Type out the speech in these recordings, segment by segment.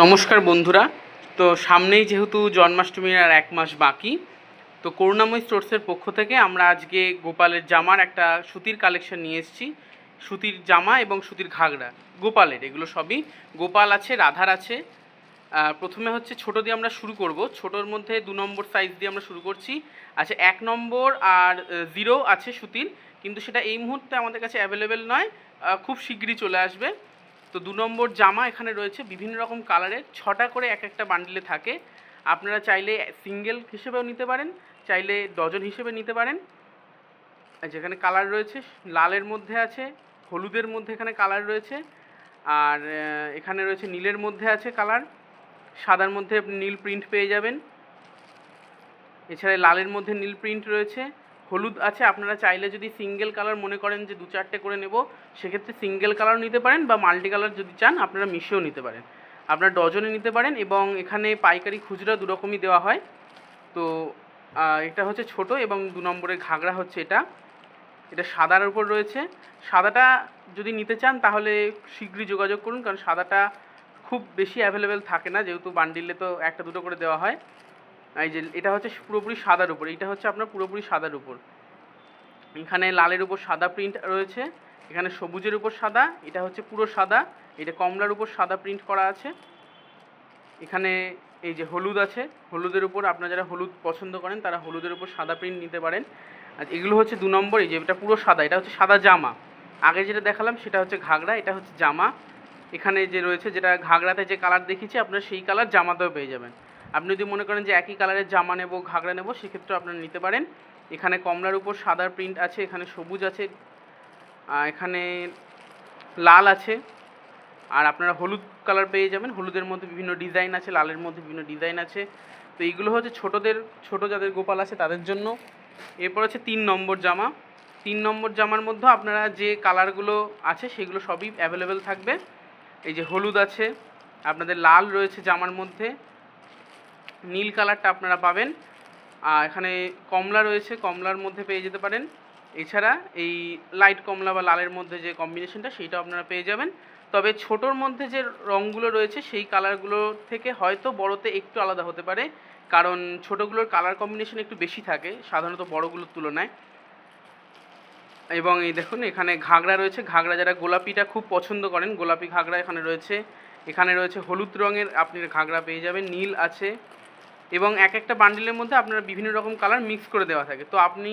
নমস্কার বন্ধুরা। তো সামনেই যেহেতু জন্মাষ্টমীর আর এক মাস বাকি, তো করুণাময় স্টোর্সের পক্ষ থেকে আমরা আজকে গোপালের জামার একটা সুতির কালেকশন নিয়ে এসেছি। সুতির জামা এবং সুতির ঘাগরা। গোপালের, এগুলো সবই। গোপাল আছে, রাধার আছে। প্রথমে হচ্ছে ছোট দিয়ে আমরা শুরু করব। ছোটোর মধ্যে দু নম্বর সাইজ দিয়ে আমরা শুরু করছি। আচ্ছা এক নম্বর আর জিরো আছে সুতির, কিন্তু সেটা এই মুহূর্তে আমাদের কাছে অ্যাভেলেবেল নয়। খুব শীঘ্রই চলে আসবে। তো দু নম্বর জামা এখানে রয়েছে, বিভিন্ন রকম কালারের, ছটা করে এক একটা বান্ডিলে থাকে। আপনারা চাইলে সিঙ্গেল হিসেবেও নিতে পারেন, চাইলে ডজন হিসেবে নিতে পারেন। যেখানে কালার রয়েছে, লালের মধ্যে আছে, হলুদের মধ্যে এখানে কালার রয়েছে, আর এখানে রয়েছে নীলের মধ্যে আছে কালার সাদার মধ্যে নীল প্রিন্ট পেয়ে যাবেন। এছাড়া লালের মধ্যে নীল প্রিন্ট রয়েছে। হলুদ আছে, আপনারা চাইলে যদি সিঙ্গেল কালার মনে করেন যে দু চারটে করে নেব, সেক্ষেত্রে সিঙ্গেল কালার নিতে পারেন বা মাল্টি কালার যদি চান, আপনারা মিশিয়েও নিতে পারেন। আপনারা ডজনে নিতে পারেন এবং এখানে পাইকারি খুচরা দু রকমই দেওয়া হয়। তো এটা হচ্ছে ছোট এবং দু নম্বরের ঘাগরা হচ্ছে এটা। এটা সাদার উপর রয়েছে। সাদাটা যদি নিতে চান, তাহলে শীঘ্রই যোগাযোগ করুন, কারণ সাদাটা খুব বেশি অ্যাভেলেবেল থাকে না, যেহেতু বান্ডিলে তো একটা দুটো করে দেওয়া হয়। এই যে, এটা হচ্ছে পুরোপুরি সাদার উপর, এটা হচ্ছে আপনার পুরোপুরি সাদার উপর। এখানে লালের উপর সাদা প্রিন্ট রয়েছে, এখানে সবুজের উপর সাদা, এটা হচ্ছে পুরো সাদা, এটা কমলার উপর সাদা প্রিন্ট করা আছে। এখানে এই যে হলুদ আছে, হলুদের উপর আপনারা যারা হলুদ পছন্দ করেন, তারা হলুদের উপর সাদা প্রিন্ট নিতে পারেন। আর এগুলো হচ্ছে দু নম্বর, এই যে এটা পুরো সাদা, এটা হচ্ছে সাদা জামা। আগে যেটা দেখালাম, সেটা হচ্ছে ঘাগরা, এটা হচ্ছে জামা। এখানে যে রয়েছে, যেটা ঘাগরাতে যে কালার দেখিয়েছি, আপনারা সেই কালার জামাতেও পেয়ে যাবেন। আপনি যদি মনে করেন যে একই কালারের জামা নেব, ঘাগরা নেব সেক্ষেত্রে আপনারা নিতে পারেন। এখানে কমলার উপর সাদার প্রিন্ট আছে, এখানে সবুজ আছে এখানে লাল আছে। আর আপনারা হলুদ কালার পেয়ে যাবেন। হলুদের মধ্যে বিভিন্ন ডিজাইন আছে, লালের মধ্যে বিভিন্ন ডিজাইন আছে। তো এইগুলো হচ্ছে ছোটোদের, ছোট যাদের গোপাল আছে তাদের জন্য। এরপর হচ্ছে তিন নম্বর জামা। তিন নম্বর জামার মধ্যে আপনারা যে কালারগুলো আছে সেগুলো সবই অ্যাভেলেবেল থাকবে। এই যে হলুদ আছে, আপনাদের লাল রয়েছে জামার মধ্যে। নীল কালারটা আপনারা পাবেন। আর এখানে কমলা রয়েছে, কমলার মধ্যে পেয়ে যেতে পারেন। এছাড়া এই লাইট কমলা বা লালের মধ্যে যে কম্বিনেশনটা সেইটাও আপনারা পেয়ে যাবেন। তবে ছোটোর মধ্যে যে রঙগুলো রয়েছে, সেই কালারগুলো থেকে হয়তো বড়তে একটু আলাদা হতে পারে। কারণ ছোটোগুলোর কালার কম্বিনেশন একটু বেশি থাকে, সাধারণত বড়গুলোর তুলনায়। এবং এই দেখুন, এখানে ঘাগরা রয়েছে। ঘাগরা যারা গোলাপিটা খুব পছন্দ করেন, গোলাপি ঘাগরা এখানে রয়েছে। এখানে রয়েছে হলুদ রঙের আপনি ঘাগরা পেয়ে যাবেন। নীল আছে। এবং এক একটা বান্ডিলের মধ্যে আপনারা বিভিন্ন রকম কালার মিক্স করে দেওয়া থাকে। তো আপনি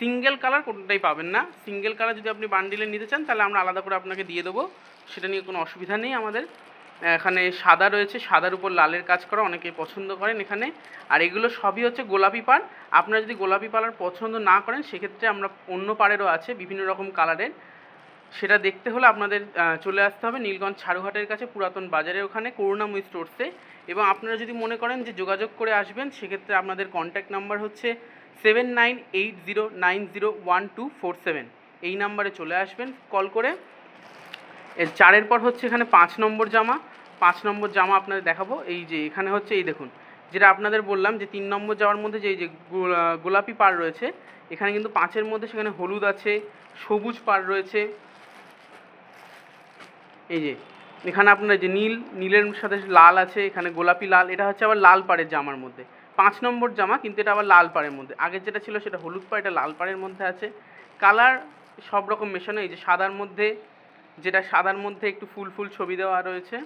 সিঙ্গেল কালার কোনোটাই পাবেন না। সিঙ্গেল কালার যদি আপনি বান্ডিলে নিতে চান, তাহলে আমরা আলাদা করে আপনাকে দিয়ে দেবো। সেটা নিয়ে কোনো অসুবিধা নেই আমাদের। এখানে সাদা রয়েছে, সাদার উপর লালের কাজ করা অনেকে পছন্দ করেন এখানে। আর এগুলো সবই হচ্ছে গোলাপি পাড়। আপনারা যদি গোলাপি পাড়ার পছন্দ না করেন, সেক্ষেত্রে আমরা অন্য পাড়েরও আছে বিভিন্ন রকম কালারের সেটা দেখতে হলে আপনাদের চলে আসতে হবে নীলগঞ্জ ছাড়ুঘাটের কাছে পুরাতন বাজারের ওখানে, করুণাময়ী স্টোরসে এবং আপনারা যদি মনে করেন যে যোগাযোগ করে আসবেন, সেক্ষেত্রে আপনাদের কন্ট্যাক্ট নাম্বার হচ্ছে seven nine eight zero nine zero one two four seven এই নাম্বারে চলে আসবেন কল করে। এর চারের পর হচ্ছে এখানে পাঁচ নম্বর জামা। পাঁচ নম্বর জামা আপনাদের দেখাবো। এই যে এখানে হচ্ছে, এই দেখুন, যেটা আপনাদের বললাম যে তিন নম্বর যাওয়ার মধ্যে যে, এই যে গোলাপি পাড় রয়েছে, এখানে কিন্তু পাঁচের মধ্যে সেখানে হলুদ আছে, সবুজ পাড় রয়েছে এই যে, এখানে আপনার যে নীল, নীলের সাথে লাল আছে, এখানে গোলাপি লাল, এটা হচ্ছে আবার লাল পাড়ের জামার মধ্যে। পাঁচ নম্বর জামা, কিন্তু এটা আবার লাল পাড়ের মধ্যে। আগের যেটা ছিল সেটা হলুদ পাড় এটা লাল পাড়ের মধ্যে আছে। কালার সব রকম মেশানো, এই যে সাদার মধ্যে, যেটা সাদার মধ্যে একটু ফুল ফুল ছবি দেওয়া রয়েছে।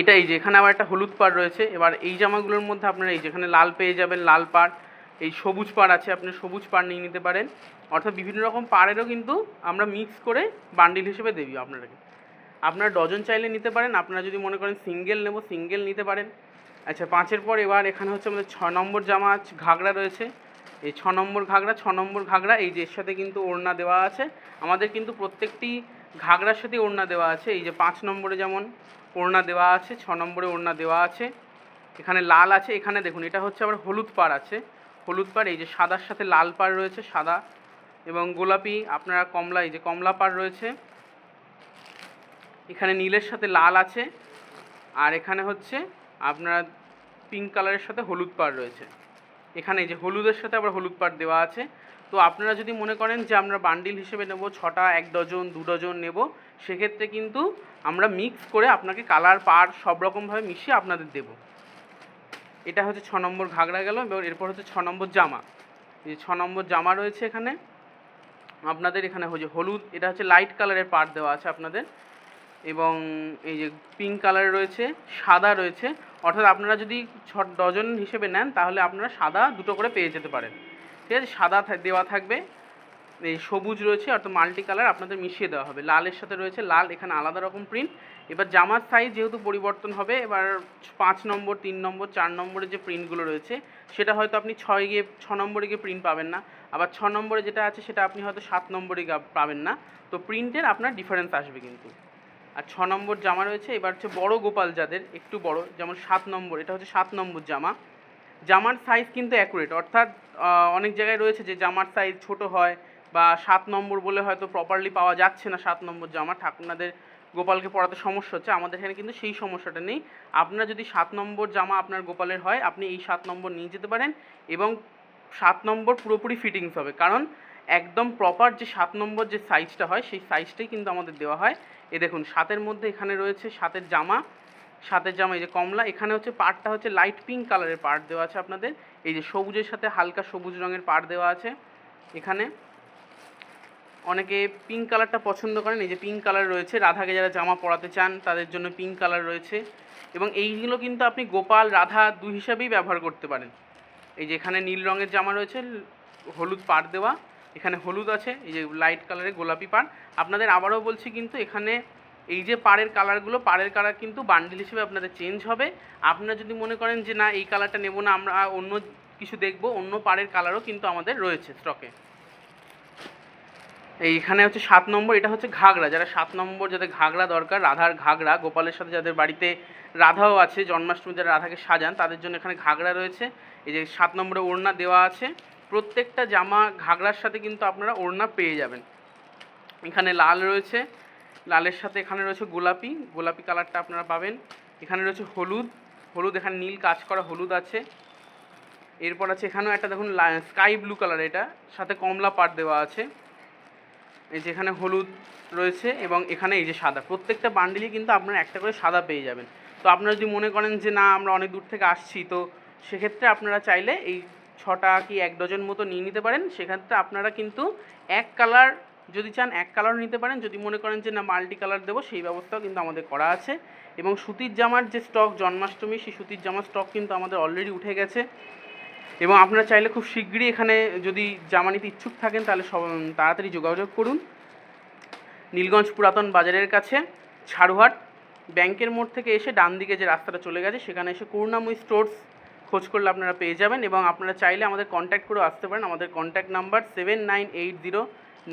এটা এই যে, এখানে আবার একটা হলুদ পাড় রয়েছে। এবার এই জামাগুলোর মধ্যে আপনারা এই যেখানে লাল পেয়ে যাবেন, লাল পাড়। এই সবুজ পাড় আছে, আপনি সবুজ পাড় নিয়ে নিতে পারেন। অর্থাৎ বিভিন্ন রকম পাড়েরও কিন্তু আমরা মিক্স করে বান্ডিল হিসেবে দেবি আপনাদেরকে। আপনারা ডজন চাইলে নিতে পারেন, আপনারা যদি মনে করেন সিঙ্গেল নেব সিঙ্গেল নিতে পারেন। আচ্ছা পাঁচের পর এবার এখানে হচ্ছে আমাদের ছ নম্বর জামা ঘাগরা রয়েছে। এই ছ নম্বর ঘাগরা, ছ নম্বর ঘাগরা, এই যে এর সাথে কিন্তু ওড়না দেওয়া আছে। আমাদের কিন্তু প্রত্যেকটি ঘাগরার সাথে ওড়না দেওয়া আছে। এই যে পাঁচ নম্বরে যেমন ওড়না দেওয়া আছে, ছ নম্বরে ওড়না দেওয়া আছে। এখানে লাল আছে, এখানে দেখুন, এটা হচ্ছে আবার হলুদ পাড় আছে। হলুদ পাড়, এই যে সাদার সাথে লাল পাড় রয়েছে, সাদা এবং গোলাপি, আপনারা কমলা, এই যে কমলা পাড় রয়েছে। এখানে নীলের সাথে লাল আছে, আর এখানে হচ্ছে আপনার পিঙ্ক কালারের সাথে হলুদ পাড় রয়েছে। এখানে যে হলুদের সাথে আবার হলুদ পাড় দেওয়া আছে। তো আপনারা যদি মনে করেন যে আমরা বান্ডিল হিসেবে নেব, ছটা, এক ডজন, দু ডজন নেব, সেক্ষেত্রে কিন্তু আমরা মিক্স করে আপনাকে কালার পার সব রকমভাবে মিশিয়ে আপনাদের দেব। এটা হচ্ছে ছ নম্বর ঘাগরা গেল এবং এরপর হচ্ছে ছ নম্বর জামা। এই ছ নম্বর জামা রয়েছে এখানে। আপনাদের এখানে হচ্ছে হলুদ, এটা হচ্ছে লাইট কালারের পার্ট দেওয়া আছে আপনাদের। এবং এই যে পিঙ্ক কালার রয়েছে, সাদা রয়েছে। অর্থাৎ আপনারা যদি ছ ডজন হিসেবে নেন, তাহলে আপনারা সাদা দুটো করে পেয়ে যেতে পারেন। ঠিক আছে? সাদা দেওয়া থাকবে। এই সবুজ রয়েছে অর্থাৎ মাল্টি কালার আপনাদের মিশিয়ে দেওয়া হবে। লালের সাথে রয়েছে লাল, এখানে আলাদা রকম প্রিন্ট এবার জামার সাইজ যেহেতু পরিবর্তন হবে, এবার পাঁচ নম্বর, তিন নম্বর, চার নম্বরের যে প্রিন্টগুলো রয়েছে, সেটা হয়তো আপনি ছয় গিয়ে, ছ নম্বরে গিয়ে প্রিন্ট পাবেন না। আবার ছ নম্বরে যেটা আছে, সেটা আপনি হয়তো সাত নম্বরে পাবেন না। তো প্রিন্টের আপনার ডিফারেন্স আসবে কিন্তু। আর ছ নম্বর জামা রয়েছে, এবার হচ্ছে বড় গোপাল যাদের, একটু বড়, যেমন সাত নম্বর, এটা হচ্ছে সাত নম্বর জামা। জামার সাইজ কিন্তু অ্যাকুরেট অর্থাৎ অনেক জায়গায় রয়েছে যে জামার সাইজ ছোট হয় বা সাত নম্বর বলে হয়তো প্রপারলি পাওয়া যাচ্ছে না সাত নম্বর জামা ঠাকুরনাদের গোপালকে পরাতে সমস্যা হচ্ছে, আমাদের এখানে কিন্তু সেই সমস্যাটা নেই। আপনার যদি সাত নম্বর জামা আপনার গোপালের হয়, আপনি এই সাত নম্বর নিয়ে যেতে পারেন এবং সাত নম্বর পুরোপুরি ফিটিংস হবে। কারণ একদম প্রপার যে সাত নম্বর যে সাইজটা হয়, সেই সাইজটাই কিন্তু আমাদের দেওয়া হয়। এ দেখুন, সাতের মধ্যে এখানে রয়েছে সাতের জামা সাতের জামা এই যে কমলা, এখানে হচ্ছে পাড়টা হচ্ছে লাইট পিঙ্ক কালারের পাড় দেওয়া আছে আপনাদের। এই যে সবুজের সাথে হালকা সবুজ রঙের পাড় দেওয়া আছে এখানে। অনেকে পিঙ্ক কালারটা পছন্দ করেন, এই যে পিঙ্ক কালার রয়েছে। রাধাকে যারা জামা পরাতে চান, তাদের জন্য পিঙ্ক কালার রয়েছে। এবং এইগুলো কিন্তু আপনি গোপাল, রাধা দুই হিসাবেই ব্যবহার করতে পারেন। এই যে এখানে নীল রঙের জামা রয়েছে, হলুদ পাড় দেওয়া। এখানে হলুদ আছে, এই যে লাইট কালারের গোলাপি পাড়। আপনাদের আবারও বলছি কিন্তু এখানে এই যে পাড়ের কালারগুলো পাড়ের কালার কিন্তু বান্ডিল হিসেবে আপনাদের চেঞ্জ হবে। আপনারা যদি মনে করেন যে, না, এই কালারটা নেব না, আমরা অন্য কিছু দেখব, অন্য পাড়ের কালারও কিন্তু আমাদের রয়েছে স্টকে এইখানে হচ্ছে সাত নম্বর, এটা হচ্ছে ঘাগরা যারা সাত নম্বর, যাদের ঘাগরা দরকার, রাধার ঘাগরা গোপালের সাথে যাদের বাড়িতে রাধাও আছে, জন্মাষ্টমী যারা রাধাকে সাজান, তাদের জন্য এখানে ঘাগরা রয়েছে। এই যে সাত নম্বরে ওড়না দেওয়া আছে। প্রত্যেকটা জামা ঘাগরার সাথে কিন্তু আপনারা ওড়না পেয়ে যাবেন। এখানে লাল রয়েছে। লালের সাথে এখানে রয়েছে গোলাপি। গোলাপি কালারটা আপনারা পাবেন। এখানে রয়েছে হলুদ। হলুদ, এখানে নীল কাজ করা হলুদ আছে। এরপর আছে এখানেও একটা দেখুন স্কাই ব্লু কালার এটা। সাথে কমলা পাট দেওয়া আছে। এই যে এখানে হলুদ রয়েছে এবং এখানে এই যে সাদা, প্রত্যেকটা বান্ডিলই কিন্তু আপনারা একটা করে সাদা পেয়ে যাবেন। তো আপনারা যদি মনে করেন যে না, আমরা অনেক দূর থেকে আসছি, তো সেক্ষেত্রে আপনারা চাইলে এই ছটা কি এক ডজন মতো নিয়ে নিতে পারেন। সেক্ষেত্রে আপনারা কিন্তু এক কালার যদি চান, এক কালার নিতে পারেন। যদি মনে করেন যে না, মাল্টি কালার দেবো, সেই ব্যবস্থাও কিন্তু আমাদের করা আছে। এবং সুতির জামার যে স্টক, জন্মাষ্টমী, সেই সুতির জামার স্টক কিন্তু আমাদের অলরেডি উঠে গেছে। এবং আপনারা চাইলে খুব শীঘ্রই এখানে যদি জামা নিতে ইচ্ছুক থাকেন, তাহলে সব তাড়াতাড়ি যোগাযোগ করুন। নীলগঞ্জ পুরাতন বাজারের কাছে, ছাড়ুহাট ব্যাংকের মোড় থেকে এসে ডান দিকে যে রাস্তাটা চলে গেছে, সেখানে এসে করুণাময়ী স্টোর্স খোঁজ করলে আপনারা পেয়ে যাবেন এবং আপনারা চাইলে আমাদের কন্ট্যাক্ট করে আসতে পারেন। আমাদের contact number seven nine eight zero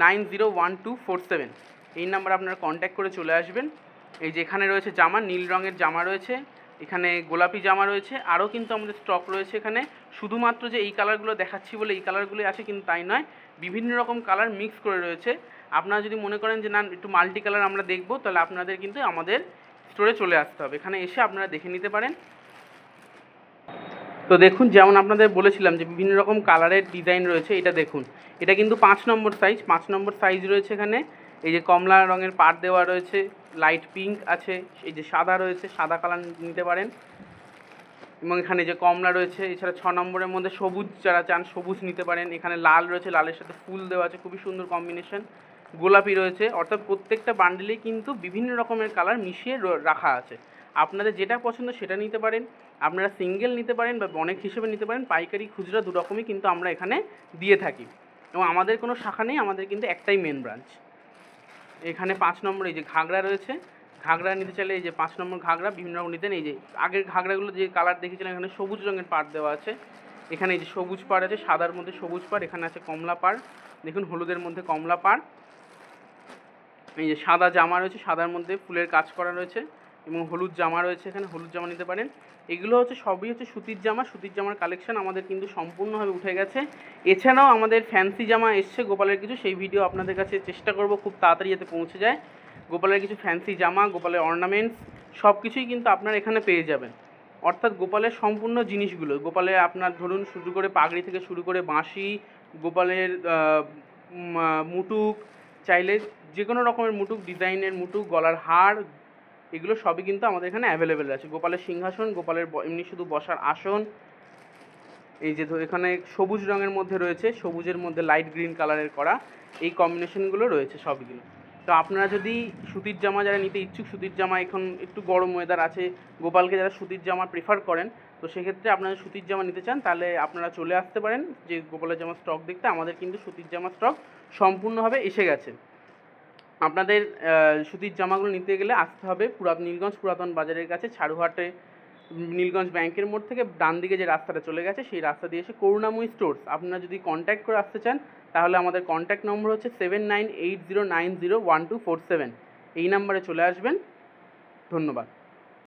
nine zero one two four seven এই নাম্বারে আপনারা কন্ট্যাক্ট করে চলে আসবেন। এই যে এখানে রয়েছে জামা, নীল রঙের জামা রয়েছে। এখানে গোলাপি জামা রয়েছে, আরও কিন্তু আমাদের স্টক রয়েছে এখানে। শুধুমাত্র যে এই কালারগুলো দেখাচ্ছি বলে এই কালারগুলোই আছে কিন্তু তাই নয়, বিভিন্ন রকম কালার মিক্স করে রয়েছে। আপনারা যদি মনে করেন যে না, একটু মাল্টি কালার আমরা দেখব, তাহলে আপনাদের কিন্তু আমাদের স্টোরে চলে আসতে হবে। এখানে এসে আপনারা দেখে নিতে পারেন। তো দেখুন, যেমন আপনাদের বলেছিলাম যে বিভিন্ন রকম কালারের ডিজাইন রয়েছে, এটা দেখুন। এটা কিন্তু পাঁচ নম্বর সাইজ পাঁচ নম্বর সাইজ রয়েছে এখানে। এই যে কমলা রঙের পাট দেওয়া রয়েছে লাইট পিঙ্ক আছে, এই যে সাদা রয়েছে, সাদা কালার নিতে পারেন। এবং এখানে যে কমলা রয়েছে, এছাড়া ছ নম্বরের মধ্যে সবুজ যারা চান, সবুজ নিতে পারেন। এখানে লাল রয়েছে, লালের সাথে ফুল দেওয়া আছে, খুবই সুন্দর কম্বিনেশন গোলাপি রয়েছে, অর্থাৎ প্রত্যেকটা বান্ডেলেই কিন্তু বিভিন্ন রকমের কালার মিশিয়ে রাখা আছে। আপনাদের যেটা পছন্দ সেটা নিতে পারেন। আপনারা সিঙ্গেল নিতে পারেন বা অনেক হিসেবে নিতে পারেন। পাইকারি খুচরা দু রকমই কিন্তু আমরা এখানে দিয়ে থাকি। এবং আমাদের কোনো শাখা নেই, আমাদের কিন্তু একটাই মেন ব্রাঞ্চ এখানে পাঁচ নম্বর এই যে ঘাগরা রয়েছে, ঘাগরা নিতে চাইলে এই যে পাঁচ নম্বর ঘাগরা বিভিন্ন রকম নিতেন। এই যে আগের ঘাগরাগুলো যে কালার দেখেছিলাম, এখানে সবুজ রঙের পাড় দেওয়া আছে। এখানে এই যে সবুজ পাড় আছে, সাদার মধ্যে সবুজ পাড়, এখানে আছে কমলা পাড়। দেখুন, হলুদের মধ্যে কমলা পাড়। এই যে সাদা জামা রয়েছে, সাদার মধ্যে ফুলের কাজ করা রয়েছে। এবং হলুদ জামা রয়েছে এখানে, হলুদ জামা নিতে পারেন। এগুলো হচ্ছে, সবই হচ্ছে সুতির জামা। সুতির জামার কালেকশন আমাদের কিন্তু সম্পূর্ণভাবে উঠে গেছে। এছাড়াও আমাদের ফ্যান্সি জামা এসছে গোপালের কিছু, সেই ভিডিও আপনাদের কাছে চেষ্টা করব খুব তাড়াতাড়ি যাতে পৌঁছে যায়। গোপালের কিছু ফ্যান্সি জামা, গোপালের অর্নামেন্টস সব কিছুই কিন্তু আপনার এখানে পেয়ে যাবেন। অর্থাৎ গোপালের সম্পূর্ণ জিনিসগুলো, গোপালে আপনার ধরুন শুরু করে পাগড়ি থেকে শুরু করে বাঁশি, গোপালের মুটুক, চাইলে যে কোনো রকমের মুটুক ডিজাইনের মুটুক, গলার হার এগুলো সবই কিন্তু আমাদের এখানে অ্যাভেলেবেল আছে। গোপালের সিংহাসন, গোপালের এমনি শুধু বসার আসন, এই যে এখানে সবুজ রঙের মধ্যে রয়েছে, সবুজের মধ্যে লাইট গ্রিন কালারের করা, এই কম্বিনেশনগুলো রয়েছে সবগুলো তো আপনারা যদি সুতির জামা যারা নিতে ইচ্ছুক, সুতির জামা এখন একটু গরম ওয়েদার আছে, গোপালকে যারা সুতির জামা প্রেফার করেন, তো সেক্ষেত্রে আপনারা সুতির জামা নিতে চান, তাহলে আপনারা চলে আসতে পারেন, যে গোপালের জামা স্টক দেখতে, আমাদের কিন্তু সুতির জামা স্টক সম্পূর্ণভাবে এসে গেছে। আপনাদের সুতির জামাগুলো নিতে গেলে আসতে হবে পুরাত, নীলগঞ্জ পুরাতন বাজারের কাছে, ছাড়ুহাটে, নীলগঞ্জ ব্যাংকের মোড় থেকে ডান দিকে যে রাস্তাটা চলে গেছে, সেই রাস্তা দিয়ে এসে করুণাময়ী স্টোর্স। আপনারা যদি কন্ট্যাক্ট করে আসতে চান, তাহলে আমাদের কন্ট্যাক্ট নম্বর হচ্ছে seven nine eight zero nine zero one two four seven এই নাম্বারে চলে আসবেন। ধন্যবাদ।